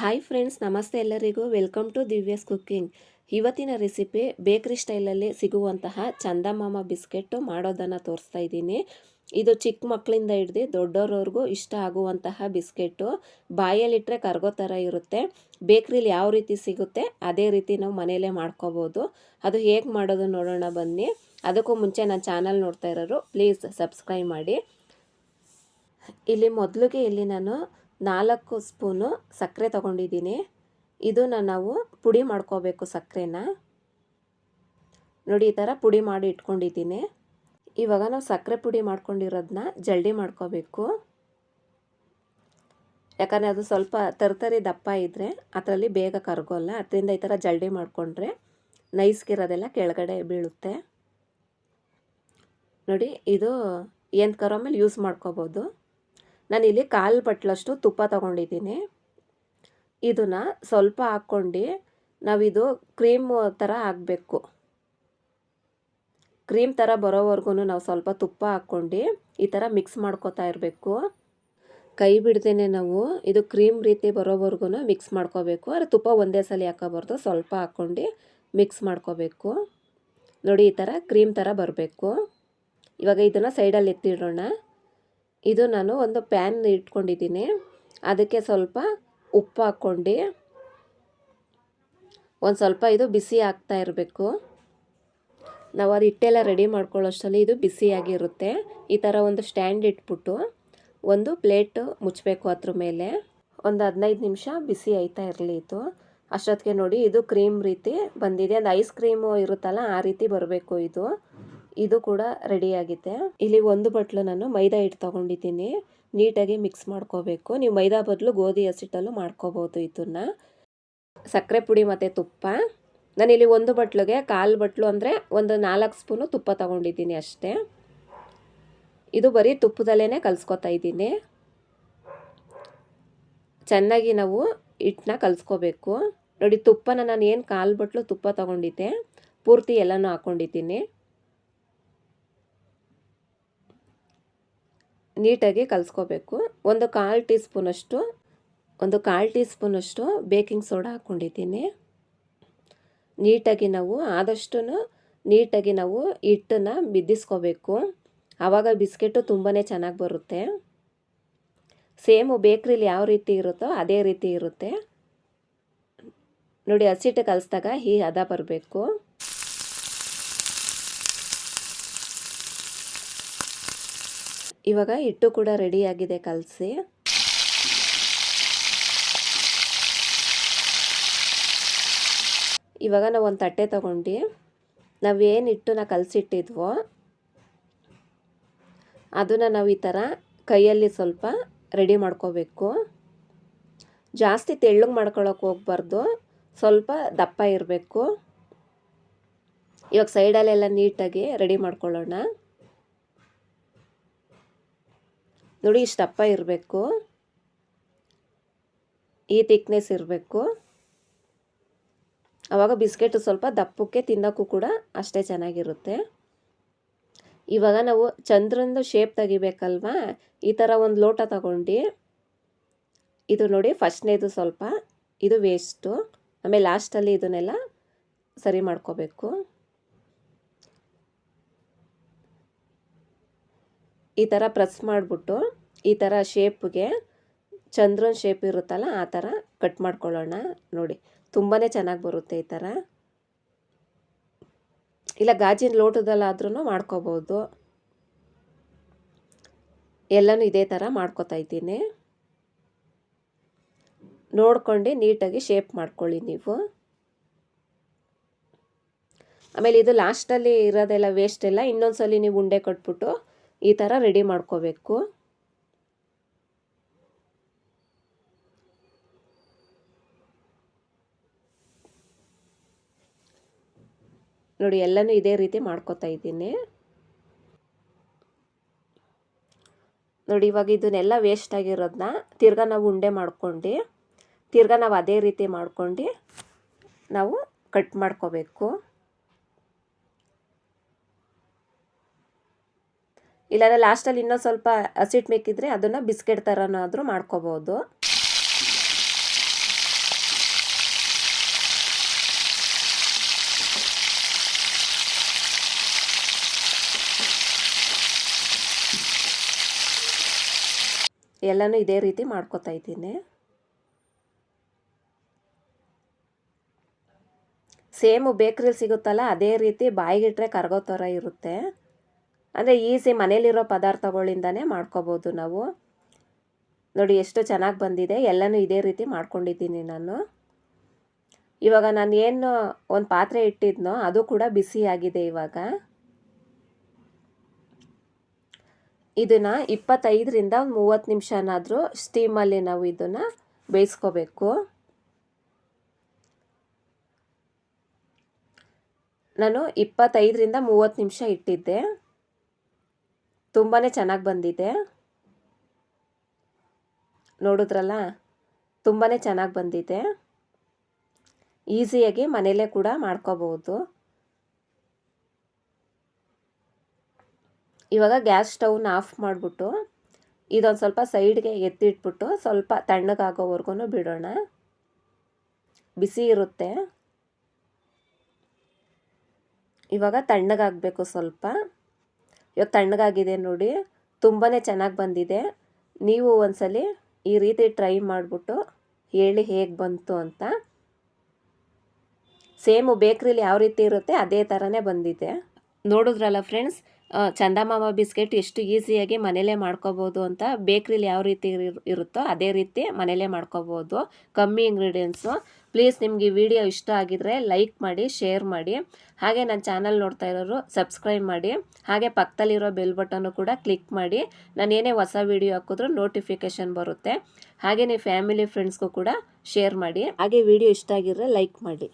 Hi friends ನಮಸ್ತೆ ಎಲ್ಲರಿಗೂ. Welcome to Divya's cooking ಇವತ್ತಿನ ರೆಸಿಪಿ ಬೇಕ್ರಿ ಸ್ಟೈಲಲ್ಲಿ ಸಿಗುವಂತಹ ಚಂದಮಾಮ ಬಿಸ್ಕೆಟ್ಟು ಮಾಡೋದನ್ನು ತೋರಿಸ್ತಾ ಇದ್ದೀನಿ. ಇದು ಚಿಕ್ಕ ಮಕ್ಕಳಿಂದ ಹಿಡ್ದು ದೊಡ್ಡವ್ರವ್ರಿಗೂ ಇಷ್ಟ ಆಗುವಂತಹ ಬಿಸ್ಕೆಟ್ಟು. ಬಾಯಲ್ಲಿಟ್ಟರೆ ಕರ್ಗೋ ಥರ ಇರುತ್ತೆ. ಬೇಕ್ರಿಲಿ ಯಾವ ರೀತಿ ಸಿಗುತ್ತೆ, ಅದೇ ರೀತಿ ನಾವು ಮನೆಯಲ್ಲೇ ಮಾಡ್ಕೋಬೋದು. ಅದು ಹೇಗೆ ಮಾಡೋದು ನೋಡೋಣ ಬನ್ನಿ. ಅದಕ್ಕೂ ಮುಂಚೆ ನಾನು ಚಾನಲ್ ನೋಡ್ತಾ ಇರೋರು ಪ್ಲೀಸ್ ಸಬ್ಸ್ಕ್ರೈಬ್ ಮಾಡಿ. ಇಲ್ಲಿ ಮೊದಲಿಗೆ ಇಲ್ಲಿ ನಾನು ನಾಲ್ಕು ಸ್ಪೂನು ಸಕ್ಕರೆ ತಗೊಂಡಿದ್ದೀನಿ. ಇದನ್ನು ನಾವು ಪುಡಿ ಮಾಡ್ಕೋಬೇಕು ಸಕ್ಕರೆನ. ನೋಡಿ, ಈ ಥರ ಪುಡಿ ಮಾಡಿ ಇಟ್ಕೊಂಡಿದ್ದೀನಿ. ಇವಾಗ ನಾವು ಸಕ್ಕರೆ ಪುಡಿ ಮಾಡ್ಕೊಂಡಿರೋದನ್ನ ಜಲ್ಡಿ ಮಾಡ್ಕೋಬೇಕು. ಯಾಕಂದರೆ ಅದು ಸ್ವಲ್ಪ ತರ್ತರಿ ದಪ್ಪ ಇದ್ದರೆ ಅದರಲ್ಲಿ ಬೇಗ ಕರಗೋಲ್ಲ. ಅದರಿಂದ ಈ ಥರ ಜಲ್ಡಿ ಮಾಡಿಕೊಂಡ್ರೆ ನೈಸ್ಗಿರೋದೆಲ್ಲ ಕೆಳಗಡೆ ಬೀಳುತ್ತೆ. ನೋಡಿ, ಇದು ಎಂತ ಕರೋ ಮೇಲೆ ಯೂಸ್ ಮಾಡ್ಕೋಬೋದು. ನಾನಿಲ್ಲಿ ಕಾಲು ಬಟ್ಲಷ್ಟು ತುಪ್ಪ ತಗೊಂಡಿದ್ದೀನಿ. ಇದನ್ನು ಸ್ವಲ್ಪ ಹಾಕ್ಕೊಂಡು ನಾವಿದು ಕ್ರೀಮ್ ಥರ ಹಾಕಬೇಕು. ಕ್ರೀಮ್ ಥರ ಬರೋವರೆಗೂ ನಾವು ಸ್ವಲ್ಪ ತುಪ್ಪ ಹಾಕ್ಕೊಂಡು ಈ ಥರ ಮಿಕ್ಸ್ ಮಾಡ್ಕೋತಾ ಇರಬೇಕು. ಕೈ ಬಿಡ್ದೇನೆ ನಾವು ಇದು ಕ್ರೀಮ್ ರೀತಿ ಬರೋವರೆಗೂ ಮಿಕ್ಸ್ ಮಾಡ್ಕೋಬೇಕು. ಆದರೆ ತುಪ್ಪ ಒಂದೇ ಸಲ ಹಾಕೋಬಾರ್ದು, ಸ್ವಲ್ಪ ಹಾಕ್ಕೊಂಡು ಮಿಕ್ಸ್ ಮಾಡ್ಕೋಬೇಕು. ನೋಡಿ ಈ ಥರ ಕ್ರೀಮ್ ಥರ ಬರಬೇಕು. ಇವಾಗ ಇದನ್ನು ಸೈಡಲ್ಲಿ ಎತ್ತಿಡೋಣ. ಇದು ನಾನು ಒಂದು ಪ್ಯಾನ್ ಇಟ್ಕೊಂಡಿದ್ದೀನಿ. ಅದಕ್ಕೆ ಸ್ವಲ್ಪ ಉಪ್ಪು ಹಾಕ್ಕೊಂಡು, ಒಂದು ಸ್ವಲ್ಪ ಇದು ಬಿಸಿ ಆಗ್ತಾ ಇರಬೇಕು. ನಾವು ಅದು ಹಿಟ್ಟೆಲ್ಲ ರೆಡಿ ಮಾಡ್ಕೊಳ್ಳೋಷ್ಟರಲ್ಲಿ ಇದು ಬಿಸಿಯಾಗಿರುತ್ತೆ ಈ ಥರ ಒಂದು ಸ್ಟ್ಯಾಂಡ್ ಇಟ್ಬಿಟ್ಟು ಒಂದು ಪ್ಲೇಟ್ ಮುಚ್ಚಬೇಕು ಅದ್ರ ಮೇಲೆ. ಒಂದು ಹದಿನೈದು ನಿಮಿಷ ಬಿಸಿ ಆಯ್ತಾ ಇರಲಿ ಇದು. ಅಷ್ಟೊತ್ತಿಗೆ ನೋಡಿ ಇದು ಕ್ರೀಮ್ ರೀತಿ ಬಂದಿದೆ. ಒಂದು ಐಸ್ ಕ್ರೀಮು ಇರುತ್ತಲ್ಲ ಆ ರೀತಿ ಬರಬೇಕು ಇದು. ಇದು ಕೂಡ ರೆಡಿ ಆಗಿದೆ. ಇಲ್ಲಿ ಒಂದು ಬಟ್ಲು ನಾನು ಮೈದಾ ಹಿಟ್ಟು ತಗೊಂಡಿದ್ದೀನಿ. ನೀಟಾಗಿ ಮಿಕ್ಸ್ ಮಾಡ್ಕೋಬೇಕು. ನೀವು ಮೈದಾ ಬದಲು ಗೋಧಿ, ಹಸಿಟ್ಟಲ್ಲೂ ಮಾಡ್ಕೋಬೋದು ಇದನ್ನ. ಸಕ್ಕರೆ ಪುಡಿ ಮತ್ತು ತುಪ್ಪ. ನಾನು ಇಲ್ಲಿ ಒಂದು ಬಟ್ಲಿಗೆ ಕಾಲು ಬಟ್ಲು ಅಂದರೆ ಒಂದು ನಾಲ್ಕು ಸ್ಪೂನು ತುಪ್ಪ ತಗೊಂಡಿದ್ದೀನಿ ಅಷ್ಟೇ. ಇದು ಬರೀ ತುಪ್ಪದಲ್ಲೇ ಕಲಿಸ್ಕೊತಾ ಇದ್ದೀನಿ. ಚೆನ್ನಾಗಿ ನಾವು ಹಿಟ್ಟನ್ನ ಕಲಿಸ್ಕೋಬೇಕು. ನೋಡಿ ತುಪ್ಪನ ನಾನು ಏನು ಕಾಲು ಬಟ್ಲು ತುಪ್ಪ ತಗೊಂಡಿದ್ದೆ, ಪೂರ್ತಿ ಎಲ್ಲನೂ ಹಾಕ್ಕೊಂಡಿದ್ದೀನಿ ನೀಟಾಗಿ ಕಲಿಸ್ಕೋಬೇಕು. ಒಂದು ಕಾಲು ಟೀ ಸ್ಪೂನಷ್ಟು ಒಂದು ಕಾಲು ಟೀ ಸ್ಪೂನಷ್ಟು ಬೇಕಿಂಗ್ ಸೋಡಾ ಹಾಕ್ಕೊಂಡಿದ್ದೀನಿ. ನೀಟಾಗಿ ನಾವು ಆದಷ್ಟು ನೀಟಾಗಿ ನಾವು ಹಿಟ್ಟನ್ನು ಬಿದ್ದಿಸ್ಕೋಬೇಕು. ಆವಾಗ ಬಿಸ್ಕೆಟು ತುಂಬಾ ಚೆನ್ನಾಗಿ ಬರುತ್ತೆ. ಸೇಮು ಬೇಕ್ರಿಲಿ ಯಾವ ರೀತಿ ಇರುತ್ತೋ ಅದೇ ರೀತಿ ಇರುತ್ತೆ. ನೋಡಿ, ಹಸಿಟ್ಟು ಕಲಿಸ್ದಾಗ ಈ ಹದ ಬರಬೇಕು. ಇವಾಗ ಹಿಟ್ಟು ಕೂಡ ರೆಡಿಯಾಗಿದೆ ಕಲಸಿ. ಇವಾಗ ನಾವು ಒಂದು ತಟ್ಟೆ ತಗೊಂಡು ನಾವೇನು ಹಿಟ್ಟನ್ನ ಕಲಸಿಟ್ಟಿದ್ವೋ, ಅದನ್ನು ನಾವು ಈ ಥರ ಕೈಯಲ್ಲಿ ಸ್ವಲ್ಪ ರೆಡಿ ಮಾಡ್ಕೋಬೇಕು. ಜಾಸ್ತಿ ತೆಳ್ಳಗೆ ಮಾಡ್ಕೊಳಕ್ಕೆ ಹೋಗ್ಬಾರ್ದು, ಸ್ವಲ್ಪ ದಪ್ಪ ಇರಬೇಕು. ಇವಾಗ ಸೈಡಲ್ಲೆಲ್ಲ ನೀಟಾಗಿ ರೆಡಿ ಮಾಡ್ಕೊಳ್ಳೋಣ. ನೋಡಿ, ಇಷ್ಟು ದಪ್ಪ ಇರಬೇಕು. ಈ ತಿಕ್ನೆಸ್ ಇರಬೇಕು. ಆವಾಗ ಬಿಸ್ಕೆಟು ಸ್ವಲ್ಪ ದಪ್ಪಕ್ಕೆ ತಿನ್ನೋಕ್ಕೂ ಕೂಡ ಅಷ್ಟೇ ಚೆನ್ನಾಗಿರುತ್ತೆ. ಇವಾಗ ನಾವು ಚಂದ್ರಂದು ಶೇಪ್ ತೆಗಿಬೇಕಲ್ವಾ? ಈ ಥರ ಒಂದು ಲೋಟ ತಗೊಂಡು. ಇದು ನೋಡಿ ಫಸ್ಟ್ನೇದು ಸ್ವಲ್ಪ. ಇದು ವೇಸ್ಟು ಆಮೇಲೆ ಲಾಸ್ಟಲ್ಲಿ ಇದನ್ನೆಲ್ಲ ಸರಿ ಮಾಡ್ಕೋಬೇಕು. ಈ ಥರ ಪ್ರೆಸ್ ಮಾಡಿಬಿಟ್ಟು ಈ ಥರ ಶೇಪ್ಗೆ ಚಂದ್ರನ ಶೇಪ್ ಇರುತ್ತಲ್ಲ ಆ ಥರ ಕಟ್ ಮಾಡ್ಕೊಳ್ಳೋಣ ನೋಡಿ. ತುಂಬಾ ಚೆನ್ನಾಗಿ ಬರುತ್ತೆ ಈ ಥರ. ಇಲ್ಲ, ಗಾಜಿನ ಲೋಟದಲ್ಲಾದ್ರೂ ಮಾಡ್ಕೋಬೋದು. ಎಲ್ಲನೂ ಇದೇ ಥರ ಮಾಡ್ಕೋತಾ ಇದ್ದೀನಿ. ನೋಡ್ಕೊಂಡು ನೀಟಾಗಿ ಶೇಪ್ ಮಾಡ್ಕೊಳ್ಳಿ ನೀವು. ಆಮೇಲೆ ಇದು ಲಾಸ್ಟಲ್ಲಿ ಇರೋದೆಲ್ಲ ವೇಸ್ಟ್ ಎಲ್ಲ ಇನ್ನೊಂದು ಸಲ ನೀವು ಉಂಡೆ ಕಟ್ಬಿಟ್ಟು ಈ ಥರ ರೆಡಿ ಮಾಡ್ಕೋಬೇಕು. ನೋಡಿ, ಎಲ್ಲನೂ ಇದೇ ರೀತಿ ಮಾಡ್ಕೋತಾ ಇದ್ದೀನಿ. ನೋಡಿ, ಇವಾಗ ಇದನ್ನೆಲ್ಲ ವೇಸ್ಟ್ ಆಗಿರೋದನ್ನ ತಿರ್ಗಾ ನಾವು ಉಂಡೆ ಮಾಡ್ಕೊಂಡು, ತಿರ್ಗಾ ನಾವು ಅದೇ ರೀತಿ ಮಾಡ್ಕೊಂಡು, ನಾವು ಕಟ್ ಮಾಡ್ಕೋಬೇಕು. ಇಲ್ಲಾಂದರೆ ಲಾಸ್ಟಲ್ಲಿ ಇನ್ನೂ ಸ್ವಲ್ಪ ಹಸಿಟ್ ಮೇಕಿದ್ರೆ ಅದನ್ನ ಬಿಸ್ಕೆಟ್ ಥರನಾದರೂ ಮಾಡ್ಕೋಬೋದು. ಎಲ್ಲನೂ ಇದೇ ರೀತಿ ಮಾಡ್ಕೋತಾ ಇದ್ದೀನಿ. ಸೇಮ್ ಬೇಕ್ರಿಲಿ ಸಿಗುತ್ತಲ್ಲ, ಅದೇ ರೀತಿ ಬಾಯಿಗಿಟ್ರೆ ಕರ್ಗೋ ಥರ ಇರುತ್ತೆ. ಅಂದರೆ ಈಸಿ ಮನೇಲಿರೋ ಪದಾರ್ಥಗಳಿಂದನೇ ಮಾಡ್ಕೋಬೋದು ನಾವು. ನೋಡಿ, ಎಷ್ಟು ಚೆನ್ನಾಗಿ ಬಂದಿದೆ. ಎಲ್ಲನೂ ಇದೇ ರೀತಿ ಮಾಡ್ಕೊಂಡಿದ್ದೀನಿ ನಾನು. ಇವಾಗ ನಾನು ಏನು ಒಂದು ಪಾತ್ರೆ ಇಟ್ಟಿದ್ನೋ, ಅದು ಕೂಡ ಬಿಸಿಯಾಗಿದೆ ಇವಾಗ. ಇದನ್ನು ಇಪ್ಪತ್ತೈದರಿಂದ ಒಂದು ಮೂವತ್ತು ನಿಮಿಷನಾದರೂ ಸ್ಟೀಮಲ್ಲಿ ನಾವು ಇದನ್ನು ಬೇಯಿಸ್ಕೋಬೇಕು. ನಾನು ಇಪ್ಪತ್ತೈದರಿಂದ ಮೂವತ್ತು ನಿಮಿಷ ಇಟ್ಟಿದ್ದೆ. ತುಂಬಾ ಚೆನ್ನಾಗಿ ಬಂದಿದೆ. ನೋಡಿದ್ರಲ್ಲ? ತುಂಬಾ ಚೆನ್ನಾಗಿ ಬಂದಿದೆ. ಈಸಿಯಾಗಿ ಮನೆಯಲ್ಲೇ ಕೂಡ ಮಾಡ್ಕೋಬಹುದು. ಇವಾಗ ಗ್ಯಾಸ್ ಸ್ಟವ್ನ ಆಫ್ ಮಾಡಿಬಿಟ್ಟು ಇದೊಂದು ಸ್ವಲ್ಪ ಸೈಡ್ಗೆ ಎತ್ತಿಟ್ಬಿಟ್ಟು ಸ್ವಲ್ಪ ತಣ್ಣಗಾಗೋವರೆಗೂ ಬಿಡೋಣ. ಬಿಸಿ ಇರುತ್ತೆ. ಇವಾಗ ತಣ್ಣಗಾಗಬೇಕು ಸ್ವಲ್ಪ. ಇವಾಗ ತಣ್ಣಗಾಗಿದೆ ನೋಡಿ ತುಂಬಾ ಚೆನ್ನಾಗಿ ಬಂದಿದೆ. ನೀವು ಒಂದ್ಸಲಿ ಈ ರೀತಿ ಟ್ರೈ ಮಾಡಿಬಿಟ್ಟು ಹೇಳಿ ಹೇಗೆ ಬಂತು ಅಂತ. ಸೇಮು ಬೇಕ್ರಿಲಿ ಯಾವ ರೀತಿ ಇರುತ್ತೆ, ಅದೇ ಥರನೇ ಬಂದಿದೆ. ನೋಡಿದ್ರಲ್ಲ ಫ್ರೆಂಡ್ಸ್ ಚಂದಮಾಮ ಬಿಸ್ಕೆಟ್ ಎಷ್ಟು ಈಸಿಯಾಗಿ ಮನೇಲೇ ಮಾಡ್ಕೋಬೋದು ಅಂತ ಬೇಕ್ರಿಲಿ ಯಾವ ರೀತಿ ಇರುತ್ತೋ ಅದೇ ರೀತಿ ಮನೇಲೇ ಮಾಡ್ಕೋಬೋದು. ಕಮ್ಮಿ ಇಂಗ್ರೀಡಿಯೆಂಟ್ಸು ಪ್ಲೀಸ್ ನಿಮಗೆ ವಿಡಿಯೋ ಇಷ್ಟ ಆಗಿದ್ರೆ ಲೈಕ್ ಮಾಡಿ ಶೇರ್ ಮಾಡಿ. ಹಾಗೆ ನನ್ನ ಚಾನಲ್ ನೋಡ್ತಾ ಇರೋರು ಸಬ್ಸ್ಕ್ರೈಬ್ ಮಾಡಿ. ಹಾಗೆ ಪಕ್ಕದಲ್ಲಿರೋ ಬೆಲ್ ಬಟನ್ನು ಕೂಡ ಕ್ಲಿಕ್ ಮಾಡಿ. ನಾನು ಏನೇ ಹೊಸ ವಿಡಿಯೋ ಹಾಕಿದ್ರೂ ನೋಟಿಫಿಕೇಷನ್ ಬರುತ್ತೆ. ಹಾಗೆ ನೀವು ಫ್ಯಾಮಿಲಿ ಫ್ರೆಂಡ್ಸ್ಗೂ ಕೂಡ ಶೇರ್ ಮಾಡಿ. ಹಾಗೆ ವಿಡಿಯೋ ಇಷ್ಟ ಆಗಿದ್ರೆ ಲೈಕ್ ಮಾಡಿ.